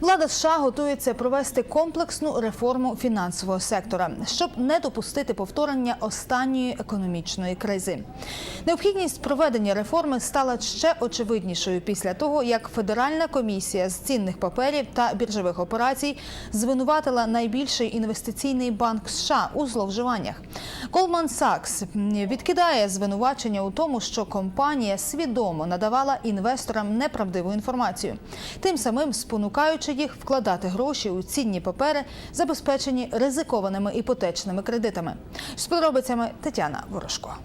Влада США готується провести комплексну реформу фінансового сектора, щоб не допустити повторення останньої економічної кризи. Необхідність проведення реформи стала ще очевиднішою після того, як Федеральна комісія з цінних паперів та біржових операцій звинуватила найбільший інвестиційний банк США у зловживаннях. Goldman Sachs відкидає звинувачення у тому, що компанія свідомо надавала інвесторам неправдиву інформацію, тим самим спонукаючи їх вкладати гроші у цінні папери, забезпечені ризикованими іпотечними кредитами. З подробицями Тетяна Ворожко.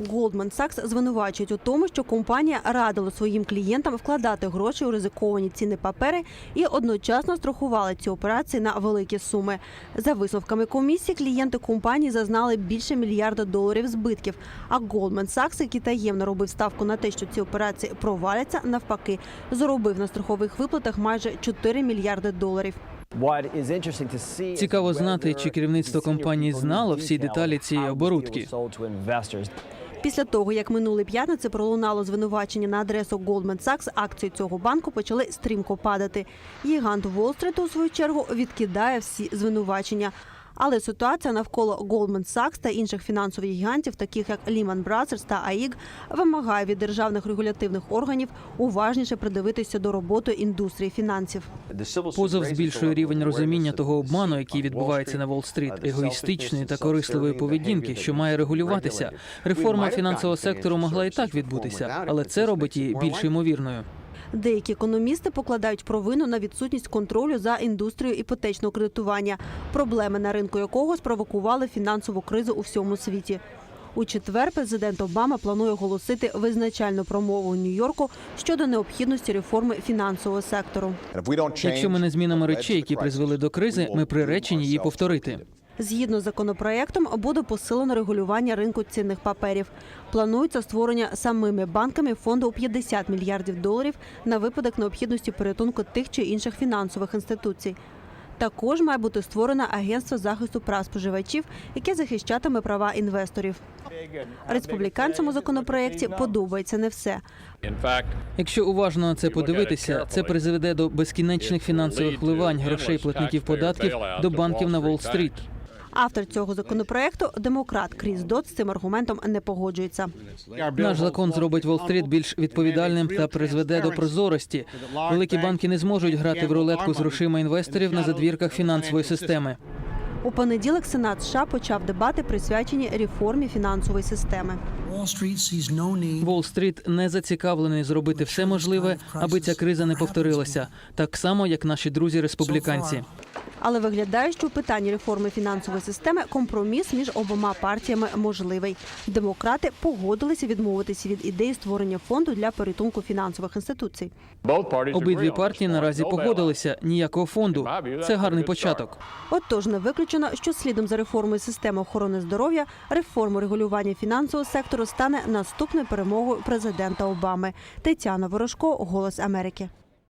Goldman Sachs звинувачують у тому, що компанія радила своїм клієнтам вкладати гроші у ризиковані цінні папери і одночасно страхувала ці операції на великі суми. За висновками комісії, клієнти компанії зазнали більше мільярда доларів збитків. А Goldman Sachs, який таємно робив ставку на те, що ці операції проваляться, навпаки, заробив на страхових виплатах майже 4 мільярди доларів. Цікаво знати, чи керівництво компанії знало всі деталі цієї оборудки. Після того, як минулої п'ятниці пролунало звинувачення на адресу Goldman Sachs, акції цього банку почали стрімко падати. Гігант Уолл-стріту, у свою чергу, відкидає всі звинувачення. Але ситуація навколо Goldman Sachs та інших фінансових гігантів, таких як Lehman Brothers та AIG, вимагає від державних регулятивних органів уважніше придивитися до роботи індустрії фінансів. Позов збільшує рівень розуміння того обману, який відбувається на Уолл-стріт, егоїстичної та корисливої поведінки, що має регулюватися. Реформа фінансового сектору могла і так відбутися, але це робить її більш ймовірною. Деякі економісти покладають провину на відсутність контролю за індустрією іпотечного кредитування, проблеми на ринку якого спровокували фінансову кризу у всьому світі. У четвер президент Обама планує оголосити визначальну промову у Нью-Йорку щодо необхідності реформи фінансового сектору. Якщо ми не змінимо речей, які призвели до кризи, ми приречені її повторити. Згідно з законопроектом, буде посилено регулювання ринку цінних паперів. Планується створення самими банками фонду у 50 мільярдів доларів на випадок необхідності порятунку тих чи інших фінансових інституцій. Також має бути створено агентство захисту прав споживачів, яке захищатиме права інвесторів. Республіканцям у законопроекті подобається не все. Якщо уважно на це подивитися, це призведе до безкінечних фінансових вливань грошей платників податків до банків на Уолл-стріт. Автор цього законопроекту, демократ Кріс Дот, з цим аргументом не погоджується. Наш закон зробить Уолл-стріт більш відповідальним та призведе до прозорості. Великі банки не зможуть грати в рулетку з грошима інвесторів на задвірках фінансової системи. У понеділок Сенат США почав дебати, присвячені реформі фінансової системи. Уолл-стріт не зацікавлений зробити все можливе, аби ця криза не повторилася, так само як наші друзі республіканці. Але виглядає, що у питанні реформи фінансової системи компроміс між обома партіями можливий. Демократи погодилися відмовитися від ідеї створення фонду для порятунку фінансових інституцій. Обидві партії наразі погодилися. Ніякого фонду. Це гарний початок. Отож, не виключено, що слідом за реформою системи охорони здоров'я реформа регулювання фінансового сектору стане наступною перемогою президента Обами. Тетяна Ворожко, Голос Америки.